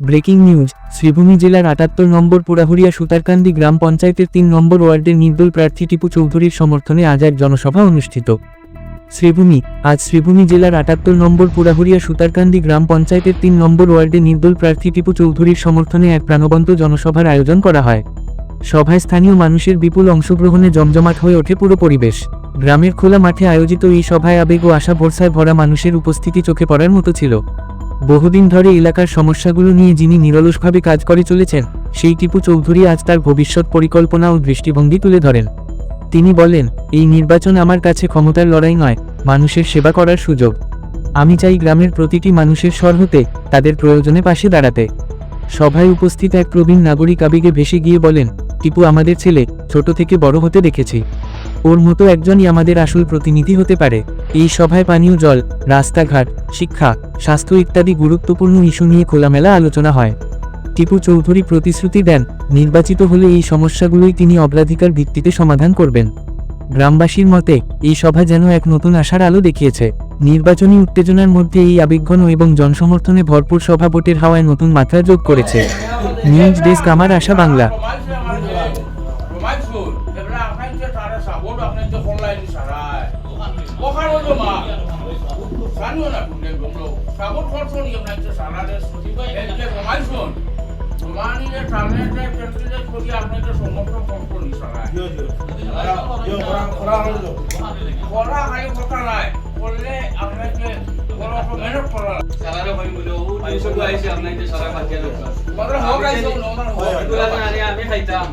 Breaking news, Sreebhumi জেলার আটাত্তর নম্বর পুরাহুরিয়া সুতারকান্দি গ্রাম পঞ্চায়েতের তিন নম্বর ওয়ার্ডের নির্দল প্রার্থী টিপু চৌধুরীর সমর্থনে আজ এক জনসভা অনুষ্ঠিত। শ্রীভূমি, আজ শ্রীভূমি জেলার আটাত্তর নম্বর পুরাহুরিয়া সুতারকান্দি গ্রাম পঞ্চায়েতের তিন নম্বর ওয়ার্ডে নির্দল প্রার্থী টিপু চৌধুরীর সমর্থনে এক প্রাণবন্ত জনসভার আয়োজন করা হয়। সভায় স্থানীয় মানুষের বিপুল অংশগ্রহণে জমজমাট হয়ে ওঠে পুরো পরিবেশ। গ্রামের খোলা মাঠে আয়োজিত এই সভায় আবেগ ও আশা ভরসায় ভরা মানুষের উপস্থিতি চোখে পড়ার মতো ছিল। বহুদিন ধরে এলাকার সমস্যাগুলো নিয়ে যিনি নিরলসভাবে কাজ করে চলেছেন, সেই টিপু চৌধুরী আজ তার ভবিষ্যৎ পরিকল্পনা ও দৃষ্টিভঙ্গি তুলে ধরেন। তিনি বলেন, এই নির্বাচন আমার কাছে ক্ষমতার লড়াই নয়, মানুষের সেবা করার সুযোগ। আমি চাই গ্রামের প্রতিটি মানুষের স্বর হতে, তাদের প্রয়োজনে পাশে দাঁড়াতে। সভায় উপস্থিত এক প্রবীণ নাগরিক আবেগে ভেসে গিয়ে বলেন, টিপু আমাদের ছেলে, ছোট থেকে বড় হতে দেখেছি। ওর মতো একজনই আমাদের আসল প্রতিনিধি হতে পারে। এই সভায় পানীয় জল, রাস্তাঘাট, শিক্ষা, স্বাস্থ্য ইত্যাদি গুরুত্বপূর্ণ ইস্যু নিয়ে খোলামেলা আলোচনা হয়। টিপু চৌধুরী প্রতিশ্রুতি দেন, নির্বাচিত হলে এই সমস্যাগুলোই তিনি অগ্রাধিকার ভিত্তিতে সমাধান করবেন। গ্রামবাসীর মতে, এই সভা যেন এক নতুন আশার আলো দেখিয়েছে। নির্বাচনী উত্তেজনার মধ্যে এই আবেগঘন এবং জনসমর্থনে ভরপুর সভা ভোটের হাওয়ায় নতুন মাত্রা যোগ করেছে। নিউজ ডেস্ক, আমার আশা বাংলা। আপনার যে অনলাইন সারায়। ওখানে হলো মা। জানিও না কুন্ডেল গমলো সাবন খরচ নিয়ে আপনার যে সারারে এই যে রোমাইন সুর রোমানি যে টানে যে ক্যান্ডিডেট করি আপনার যে সমর্থন খরচ নি সারায়। করা হাই কথা নাই। করলে আপনাকে বড় মেহনত করা সারারে হয় বলে ও দুইশো আইসে আপনার যে সারা খাটিয়া লোক মাত্র হোক আইছে নমন হোক। আমি খাইতাম।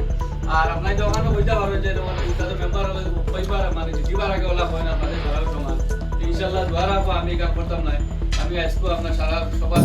আর আপনার ওখানে বুঝতে পারবে যে তোমার মেম্বার হলে মানে জিবার আগে ওলা হয় না, আপনাদের সারা সমান। ইনশাল্লাহ আমি কাম করতাম না আমি আজকে আপনার সারা সভা